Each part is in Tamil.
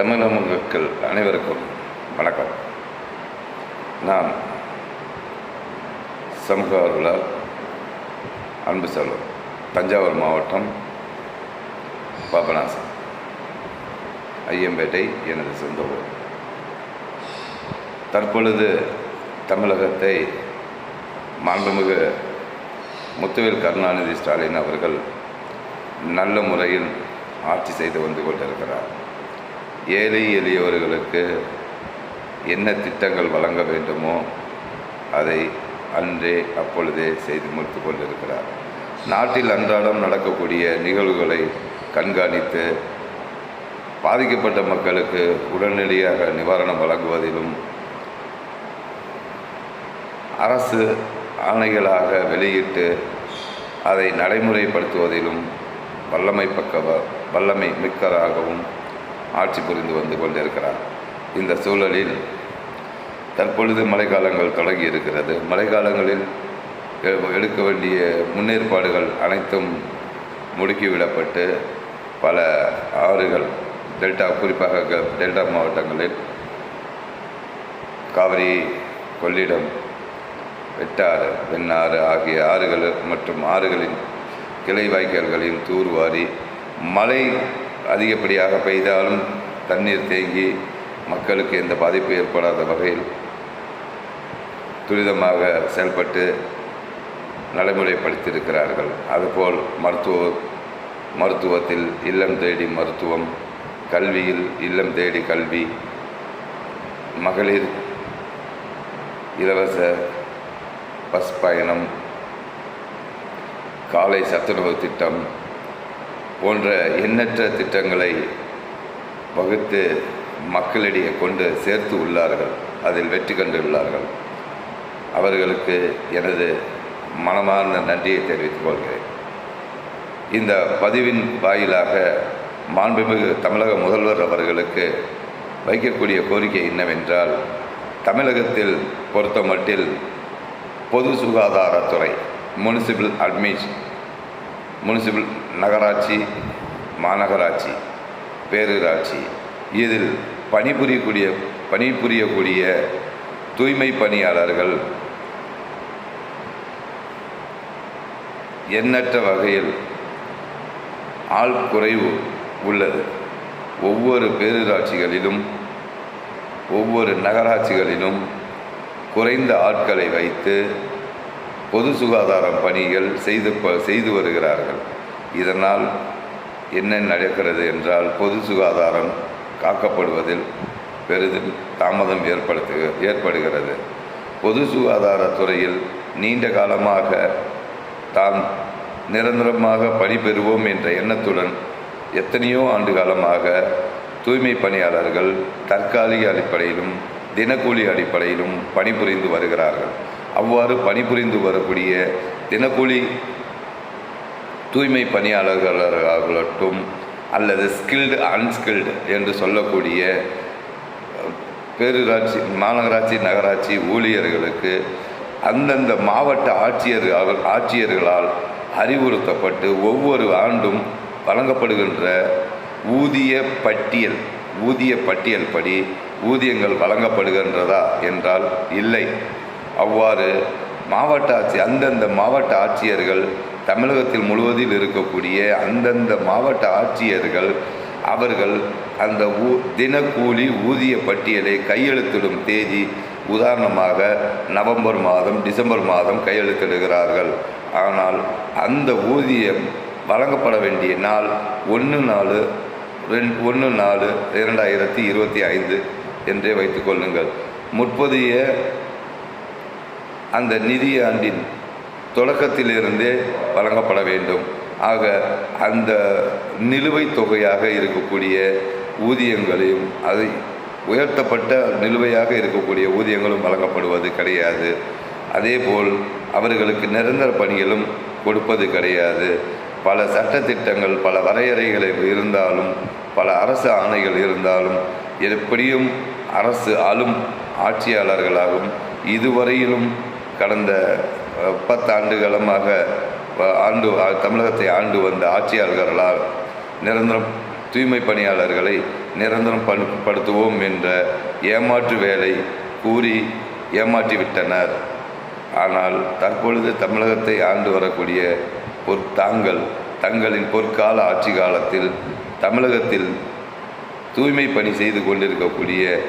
தமிழக மக்கள் அனைவருக்கும் வணக்கம். நான் சமூக ஆர்வலர் அன்பு செல்வம் தஞ்சாவூர் மாவட்டம் பாபநாசம் ஐயம்பேட்டை எனது சொந்த ஊர். தற்பொழுது தமிழகத்தை மாண்புமிகு முத்துவேல் கருணாநிதி ஸ்டாலின் அவர்கள் நல்ல முறையில் ஆட்சி செய்து வந்து கொண்டிருக்கிறார். ஏழை எளியவர்களுக்கு என்ன திட்டங்கள் வழங்க வேண்டுமோ அதை அன்றே அப்பொழுதே செய்து முடித்து கொண்டிருக்கிறார். நாட்டில் அன்றாடம் நடக்கக்கூடிய நிகழ்வுகளை கண்காணித்து பாதிக்கப்பட்ட மக்களுக்கு உடனடியாக நிவாரணம் வழங்குவதிலும் அரசு ஆணைகளாக வெளியிட்டு அதை நடைமுறைப்படுத்துவதிலும் வல்லமை பக்க வல்லமை மிக்கராகவும் ஆட்சி புரிந்து வந்து கொண்டிருக்கிறார். இந்த சூழலில் தற்பொழுது மழைக்காலங்கள் தொடங்கி இருக்கிறது. மழைக்காலங்களில் எடுக்க வேண்டிய முன்னேற்பாடுகள் அனைத்தும் முடுக்கிவிடப்பட்டு பல ஆறுகள் டெல்டா குறிப்பாக டெல்டா மாவட்டங்களில் காவிரி கொள்ளிடம் வெட்டாறு வெண்ணாறு ஆகிய ஆறுகள் மற்றும் ஆறுகளின் கிளை வாய்க்கால்களையும் தூர்வாரி மழை அதிகப்படியாக பெய்தாலும் தண்ணீர் தேங்கி மக்களுக்கு எந்த பாதிப்பு ஏற்படாத வகையில் துரிதமாக செயல்பட்டு நடைமுறைப்படுத்தியிருக்கிறார்கள். அதுபோல் மருத்துவ மருத்துவத்தில் இல்லம் தேடி மருத்துவம் கல்வியில் இல்லம் தேடி கல்வி மகளிர் இலவச பஸ் பயணம் காலை சத்துணவு திட்டம் போன்ற எண்ணற்ற திட்டங்களை வகுத்து மக்களிடையே கொண்டு சேர்த்து உள்ளார்கள் அதில் வெற்றி கண்டுள்ளார்கள். அவர்களுக்கு எனது மனமார்ந்த நன்றியை தெரிவித்துக் கொள்கிறேன். இந்த பதிவின் வாயிலாக மாண்புமிகு தமிழக முதல்வர் அவர்களுக்கு வைக்கக்கூடிய கோரிக்கை என்னவென்றால் தமிழகத்தில் பொறுத்தமட்டில் பொது சுகாதாரத்துறை முனிசிபல் அட்மிஷ் முனிசிபல் நகராட்சி மாநகராட்சி பேரூராட்சி. இதில் பணிபுரியக்கூடிய பணிபுரியக்கூடிய தூய்மை பணியாளர்கள் எண்ணற்ற வகையில் ஆள் குறைவு உள்ளது. ஒவ்வொரு பேரூராட்சிகளிலும் ஒவ்வொரு நகராட்சிகளிலும் குறைந்த ஆட்களை வைத்து பொது சுகாதாரம் பணிகள் செய்து ப- செய்து வருகிறார்கள். இதனால் என்ன நடக்கிறது என்றால் பொது சுகாதாரம் காக்கப்படுவதில் பெரிதும் தாமதம் ஏற்படுத்து ஏற்படுகிறது. பொது சுகாதாரத்துறையில் நீண்ட காலமாக தாம் நிரந்தரமாக பணிபெறுவோம் என்ற எண்ணத்துடன் எத்தனையோ ஆண்டு காலமாக தூய்மை பணியாளர்கள் தற்காலிக அடிப்படையிலும் தினக்கூலி அடிப்படையிலும் பணிபுரிந்து வருகிறார்கள். அவ்வாறு பணிபுரிந்து வரக்கூடிய தினக்கூலி தூய்மை பணியாளர்களாகட்டும் அல்லது ஸ்கில்டு அன்ஸ்கில்டு என்று சொல்லக்கூடிய பேரூராட்சி மாநகராட்சி நகராட்சி ஊழியர்களுக்கு அந்தந்த மாவட்ட ஆட்சியர்கள் ஆட்சியர்களால் அறிவுறுத்தப்பட்டு ஒவ்வொரு ஆண்டும் வழங்கப்படுகின்ற ஊதிய பட்டியல் ஊதிய பட்டியல் படி ஊதியங்கள் வழங்கப்படுகின்றதா என்றால் இல்லை. அவ்வாறு மாவட்ட ஆட்சி அந்தந்த மாவட்ட ஆட்சியர்கள் தமிழகத்தில் முழுவதில் இருக்கக்கூடிய அந்தந்த மாவட்ட ஆட்சியர்கள் அவர்கள் அந்த ஊ தினக்கூலி ஊதிய பட்டியலை கையெழுத்திடும் தேதி உதாரணமாக நவம்பர் மாதம் டிசம்பர் மாதம் கையெழுத்திடுகிறார்கள். ஆனால் அந்த ஊதியம் வழங்கப்பட வேண்டிய நாள் ஒன்று நாலு ரெண்டு ஒன்று நாலு இரண்டாயிரத்தி இருபத்தி ஐந்து என்றே வைத்துக்கொள்ளுங்கள் முற்பதிய அந்த நிதியாண்டின் தொடக்கத்திலிருந்தே வழங்கப்பட வேண்டும். ஆக அந்த நிலுவைத் தொகையாக இருக்கக்கூடிய ஊதியங்களையும் அதை உயர்த்தப்பட்ட நிலுவையாக இருக்கக்கூடிய ஊதியங்களும் வழங்கப்படுவது கிடையாது. அதேபோல் அவர்களுக்கு நிரந்தர பணிகளும் கொடுப்பது கிடையாது. பல சட்டத்திட்டங்கள் பல வரையறைகள் இருந்தாலும் பல அரசு ஆணைகள் இருந்தாலும் எப்படியும் அரசு ஆளும் ஆட்சியாளர்களாகவும் இதுவரையிலும் கடந்த பத்தாண்டு காலமாக ஆண்டு தமிழகத்தை ஆண்டு வந்த ஆட்சியாளர்களால் நிரந்தரம் தூய்மை பணியாளர்களை நிரந்தரம் படு- படுத்துவோம் என்ற ஏமாற்று வேலை கூறி ஏமாற்றிவிட்டனர். ஆனால் தற்பொழுது தமிழகத்தை ஆண்டு வரக்கூடிய பொற் தாங்கள் தங்களின் பொற்கால ஆட்சி காலத்தில் தமிழகத்தில் தூய்மை பணி செய்து கொண்டிருக்கக்கூடிய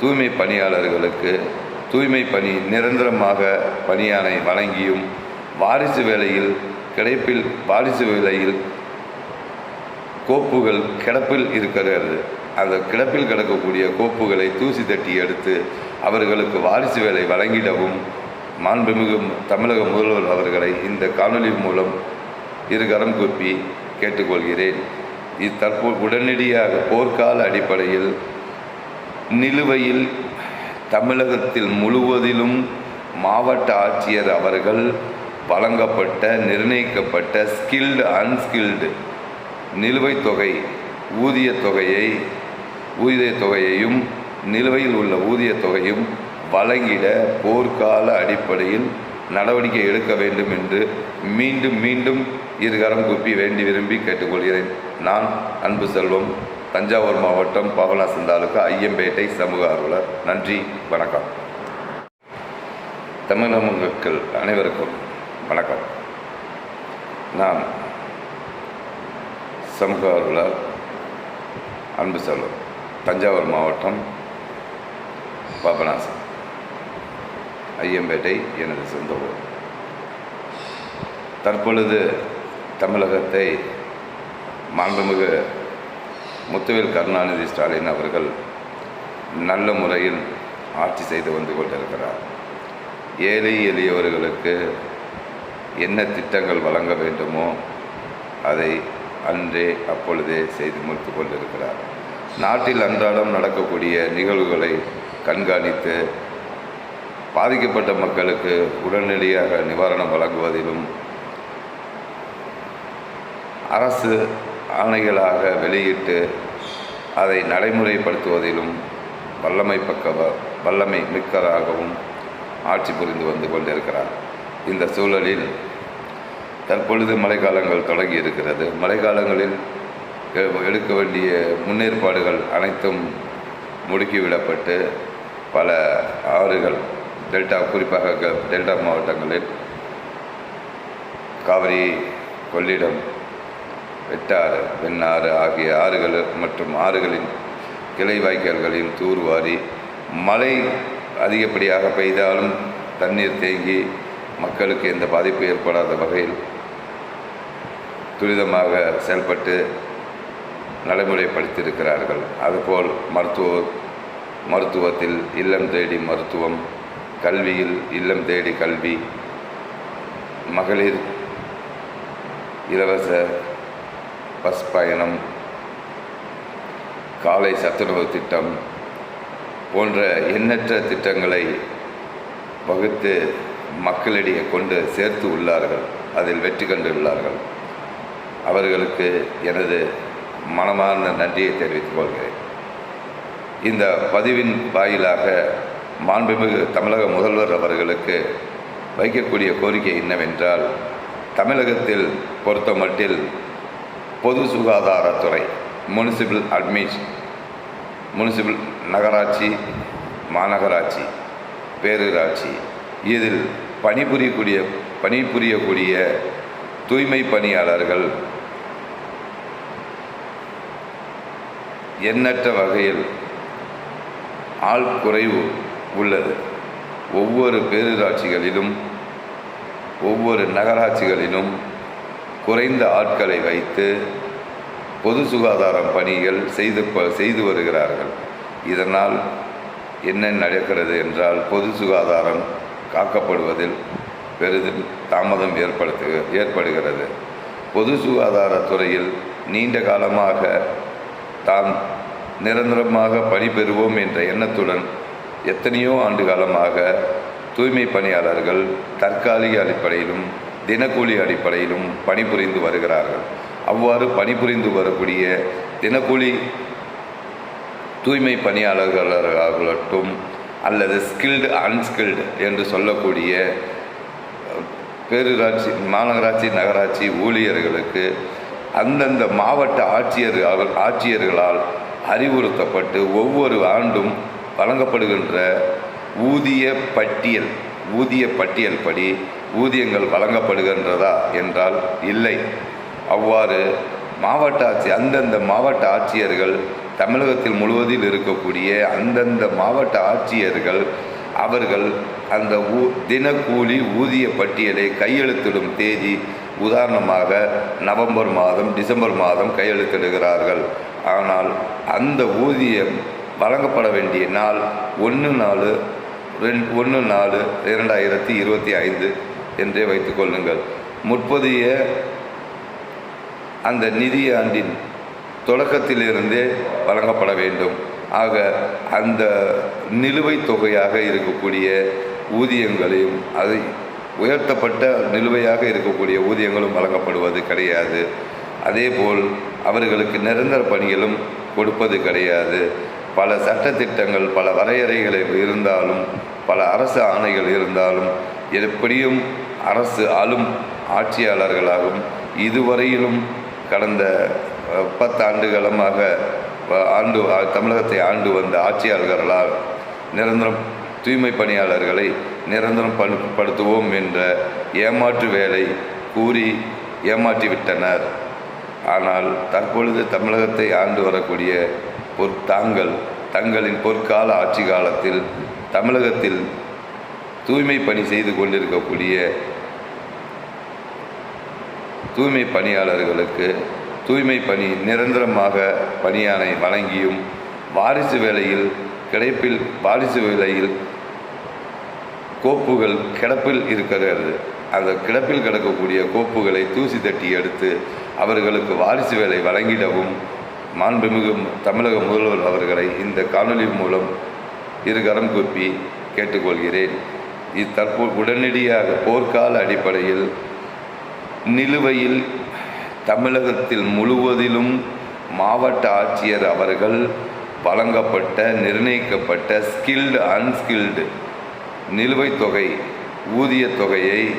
தூய்மை பணியாளர்களுக்கு தூய்மை பணி நிரந்தரமாக பணியானை வழங்கியும் வாரிசு வேலையில் கிடைப்பில் வாரிசு வேலையில் கோப்புகள் கிடப்பில் இருக்கிறது. அந்த கிடப்பில் கிடக்கக்கூடிய கோப்புகளை தூசி தட்டி எடுத்து அவர்களுக்கு வாரிசு வேலை வழங்கிடவும் மாண்புமிகு தமிழக முதல்வர் அவர்களை இந்த காணொளி மூலம் இருகரம் கூப்பி கேட்டுக்கொள்கிறேன். இத்தற்போ உடனடியாக போர்க்கால அடிப்படையில் நிலுவையில் தமிழகத்தில் முழுவதிலும் மாவட்ட ஆட்சியர் அவர்கள் வழங்கப்பட்ட நிர்ணயிக்கப்பட்ட ஸ்கில்டு அன்ஸ்கில்டு நிலுவைத் தொகை ஊதிய தொகையை ஊதியத் தொகையையும் நிலுவையில் உள்ள ஊதியத் தொகையும் வழங்கிட போர்க்கால அடிப்படையில் நடவடிக்கை எடுக்க வேண்டும் என்று மீண்டும் மீண்டும் இருகரம் குப்பி வேண்டி விரும்பி கேட்டுக்கொள்கிறேன். நான் அன்பு செல்வம். தஞ்சாவூர் மாவட்டம் பாபநாசம் தாலுகா ஐயம்பேட்டை சமூக ஆர்வலர். நன்றி வணக்கம். தமிழக மக்கள் அனைவருக்கும் வணக்கம். நான் சமூக ஆர்வலர் அன்பு செல்வம் தஞ்சாவூர் மாவட்டம் பாபநாசம் ஐயம்பேட்டை எனது சொந்த ஊர். தற்பொழுது தமிழகத்தை மாண்புமிகு முத்துவேல் கருணாநிதி ஸ்டாலின் அவர்கள் நல்ல முறையில் ஆட்சி செய்து வந்து கொண்டிருக்கிறார். ஏழை எளியவர்களுக்கு என்ன திட்டங்கள் வழங்க வேண்டுமோ அதை அன்றே அப்பொழுதே செய்து முடித்து கொண்டிருக்கிறார். நாட்டில் அன்றாடம் நடக்கக்கூடிய நிகழ்வுகளை கண்காணித்து பாதிக்கப்பட்ட மக்களுக்கு உடனடியாக நிவாரணம் வழங்குவதிலும் அரசு ஆணைகளாக வெளியிட்டு அதை நடைமுறைப்படுத்துவதிலும் வல்லமை பக்க வல்லமை மிக்கராகவும் ஆட்சி புரிந்து வந்து கொண்டிருக்கிறார். இந்த சூழலில் தற்பொழுது மழைக்காலங்கள் தொடங்கி இருக்கிறது. மழைக்காலங்களில் எ- எடுக்க வேண்டிய முன்னேற்பாடுகள் அனைத்தும் முடுக்கிவிடப்பட்டு பல ஆறுகள் டெல்டா குறிப்பாக டெல்டா மாவட்டங்களில் காவிரி கொள்ளிடம் வெட்டாறு வெண்ணாறு ஆகிய ஆறுகள் மற்றும் ஆறுகளின் கிளை வாய்க்கால்களையும் தூர்வாரி மழை அதிகப்படியாக பெய்தாலும் தண்ணீர் தேங்கி மக்களுக்கு எந்த பாதிப்பு ஏற்படாத வகையில் துரிதமாக செயல்பட்டு நடைமுறைப்படுத்தியிருக்கிறார்கள். அதுபோல் மருத்துவ மருத்துவத்தில் இல்லம் தேடி மருத்துவம் கல்வியில் இல்லம் தேடி கல்வி மகளிர் இலவச பஸ் பயணம் காலை சத்துணவு திட்டம் போன்ற எண்ணற்ற திட்டங்களை வகுத்து மக்களிடையே கொண்டு சேர்த்து உள்ளார்கள் அதில் வெற்றி கண்டுள்ளார்கள். அவர்களுக்கு எனது மனமார்ந்த நன்றியை தெரிவித்துக் கொள்கிறேன். இந்த பதிவின் வாயிலாக மாண்புமிகு தமிழக முதல்வர் அவர்களுக்கு வைக்கக்கூடிய கோரிக்கை என்னவென்றால் தமிழகத்தில் பொறுத்தமட்டில் பொது சுகாதாரத்துறை முனிசிபல் அட்மிஷ் முனிசிபல் நகராட்சி மாநகராட்சி பேரூராட்சி. இதில் பணிபுரியக்கூடிய பணிபுரியக்கூடிய தூய்மை பணியாளர்கள் எண்ணற்ற வகையில் ஆள் குறைவு உள்ளது. ஒவ்வொரு பேரூராட்சிகளிலும் ஒவ்வொரு நகராட்சிகளிலும் குறைந்த ஆட்களை வைத்து பொது சுகாதாரம் பணிகள் செய்து செய்து வருகிறார்கள். இதனால் என்ன நடக்கிறது என்றால் பொது சுகாதாரம் காக்கப்படுவதில் பெரிதும் தாமதம் ஏற்படுத்து ஏற்படுகிறது. பொது சுகாதாரத்துறையில் நீண்ட காலமாக தாம் நிரந்தரமாக பணிபெறுவோம் என்ற எண்ணத்துடன் எத்தனையோ ஆண்டு காலமாக தூய்மை பணியாளர்கள் தற்காலிக அடிப்படையிலும் தினக்கூலி அடிப்படையிலும் பணிபுரிந்து வருகிறார்கள். அவ்வாறு பணிபுரிந்து வரக்கூடிய தினக்கூலி தூய்மை பணியாளர்களாகட்டும் அல்லது ஸ்கில்டு அன்ஸ்கில்டு என்று சொல்லக்கூடிய பேரூராட்சி மாநகராட்சி நகராட்சி ஊழியர்களுக்கு அந்தந்த மாவட்ட ஆட்சியர்கள் ஆட்சியர்களால் அறிவுறுத்தப்பட்டு ஒவ்வொரு ஆண்டும் வழங்கப்படுகின்ற ஊதிய பட்டியல் ஊதிய பட்டியல் படி ஊதியங்கள் வழங்கப்படுகின்றதா என்றால் இல்லை. அவ்வாறு மாவட்ட ஆட்சி அந்தந்த மாவட்ட ஆட்சியர்கள் தமிழகத்தில் முழுவதில் இருக்கக்கூடிய அந்தந்த மாவட்ட ஆட்சியர்கள் அவர்கள் அந்த ஊ தினக்கூலி ஊதிய பட்டியலை கையெழுத்திடும் தேதி உதாரணமாக நவம்பர் மாதம் டிசம்பர் மாதம் கையெழுத்திடுகிறார்கள். ஆனால் அந்த ஊதியம் வழங்கப்பட வேண்டிய நாள் ஒன்று நாலு ரெண்டு ஒன்று நாலு இரண்டாயிரத்தி இருபத்தி ஐந்து என்றே வைத்துக்கொள்ளுங்கள் முற்பதிய அந்த நிதியாண்டின் தொடக்கத்திலிருந்தே வழங்கப்பட வேண்டும். ஆக அந்த நிலுவைத் தொகையாக இருக்கக்கூடிய ஊதியங்களையும் அதை உயர்த்தப்பட்ட நிலுவையாக இருக்கக்கூடிய ஊதியங்களும் வழங்கப்படுவது கிடையாது. அதேபோல் அவர்களுக்கு நிரந்தர பணிகளும் கொடுப்பது கிடையாது. பல சட்டத்திட்டங்கள் பல வரையறைகளை இருந்தாலும் பல அரசு ஆணைகள் இருந்தாலும் எப்படியும் அரசு ஆளும் ஆட்சியாளர்களாகும் இதுவரையிலும் கடந்த பத்து ஆண்டுகளமாக ஆண்டு தமிழகத்தை ஆண்டு வந்த ஆட்சியாளர்களால் நிரந்தரம் தூய்மை பணியாளர்களை நிரந்தரம் படுத்துவோம் என்ற ஏமாற்று வேலை கூறி ஏமாற்றிவிட்டனர். ஆனால் தற்பொழுது தமிழகத்தை ஆண்டு வரக்கூடிய பொற் தாங்கள் தங்களின் பொற்கால ஆட்சி காலத்தில் தமிழகத்தில் தூய்மை பணி செய்து கொண்டிருக்கக்கூடிய தூய்மை பணியாளர்களுக்கு தூய்மை பணி நிரந்தரமாக பணியானை வழங்கியும் வாரிசு வேலையில் கிடைப்பில் வாரிசு வேலையில் கோப்புகள் கிடப்பில் இருக்கிறது. அந்த கிடப்பில் கிடக்கக்கூடிய கோப்புகளை தூசி தட்டி எடுத்து அவர்களுக்கு வாரிசு வேலை வழங்கிடவும் மாண்புமிகு தமிழக முதல்வர் அவர்களை இந்த காணொளி மூலம் இருகரம் கூப்பி கேட்டுக்கொள்கிறேன். இத்தற்போ உடனடியாக போர்க்கால அடிப்படையில் நிலுவையில் தமிழகத்தில் முழுவதிலும் மாவட்ட ஆட்சியர் அவர்கள் வழங்கப்பட்ட நிர்ணயிக்கப்பட்ட ஸ்கில்டு அன்ஸ்கில்டு நிலுவைத் தொகை ஊதியத் தொகையை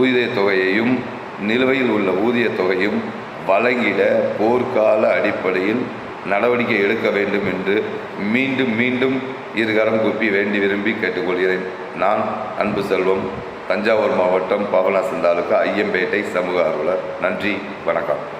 ஊதியத் தொகையையும் நிலுவையில் உள்ள ஊதியத் தொகையும் வழங்கிட போர்க்கால அடிப்படையில் நடவடிக்கை எடுக்க வேண்டும் என்று மீண்டும் மீண்டும் இருகரம் கூப்பி வேண்டி விரும்பி கேட்டுக்கொள்கிறேன். நான் அன்பு செல்வம் தஞ்சாவூர் மாவட்டம் பவனாசந்தாலுக்கு ஐயம்பேட்டை சமூக ஆர்வலர். நன்றி வணக்கம்.